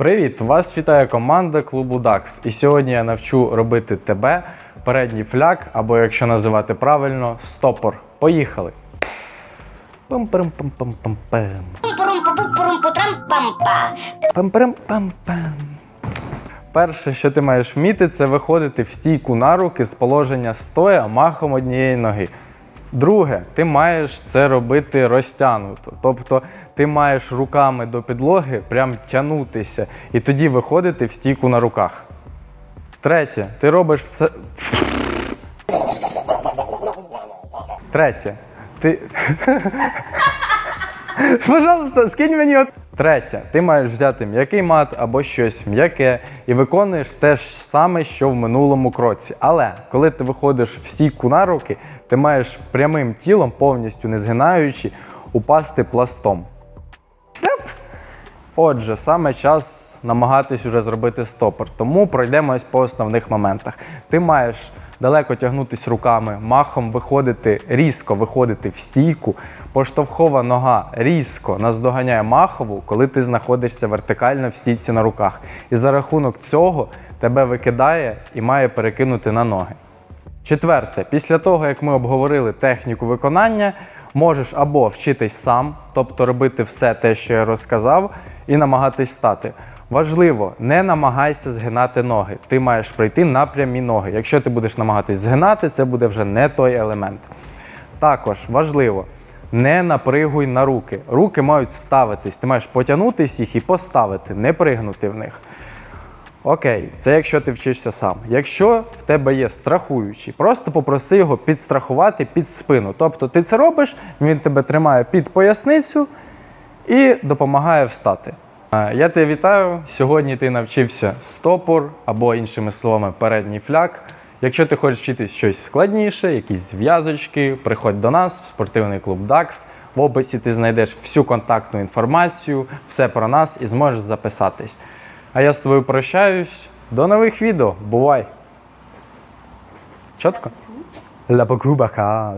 Привіт! Вас вітає команда клубу DAX. І сьогодні я навчу робити тебе передній фляг, або якщо називати правильно, стопор. Поїхали! Перше, що ти маєш вміти, це виходити в стійку на руки з положення стоя махом однієї ноги. Друге, ти маєш це робити розтягнуто. Тобто ти маєш руками до підлоги прям тягнутися і тоді виходити в стійку на руках. Третє, ти робиш це. Третє. Ти. Пожалуйста, скинь мені. Третє, ти маєш взяти м'який мат або щось м'яке і виконуєш те ж саме, що в минулому кроці. Але коли ти виходиш в стійку на руки, ти маєш прямим тілом, повністю не згинаючи, упасти пластом. Отже, саме час намагатись уже зробити стопор. Тому пройдемось по основних моментах. Ти маєш далеко тягнутись руками, махом виходити, різко виходити в стійку. Поштовхова нога різко наздоганяє махову, коли ти знаходишся вертикально в стійці на руках. І за рахунок цього тебе викидає і має перекинути на ноги. Четверте, після того, як ми обговорили техніку виконання, можеш або вчитись сам, тобто робити все те, що я розказав, і намагатись стати. Важливо, не намагайся згинати ноги. Ти маєш прийти на прямі ноги. Якщо ти будеш намагатись згинати, це буде вже не той елемент. Також важливо, не напригуй на руки. Руки мають ставитись. Ти маєш потягнутись їх і поставити, не пригнути в них. Окей, це якщо ти вчишся сам. Якщо в тебе є страхуючий, просто попроси його підстрахувати під спину. Тобто ти це робиш, він тебе тримає під поясницю і допомагає встати. Е, Я тебе вітаю. Сьогодні ти навчився стопор або іншими словами передній фляг. Якщо ти хочеш вчитись щось складніше, якісь зв'язочки, приходь до нас в спортивний клуб DAX. В описі ти знайдеш всю контактну інформацію, все про нас і зможеш записатись. А я з тобою прощаюсь. До нових відео. Бувай! Чітко? Ля покубака.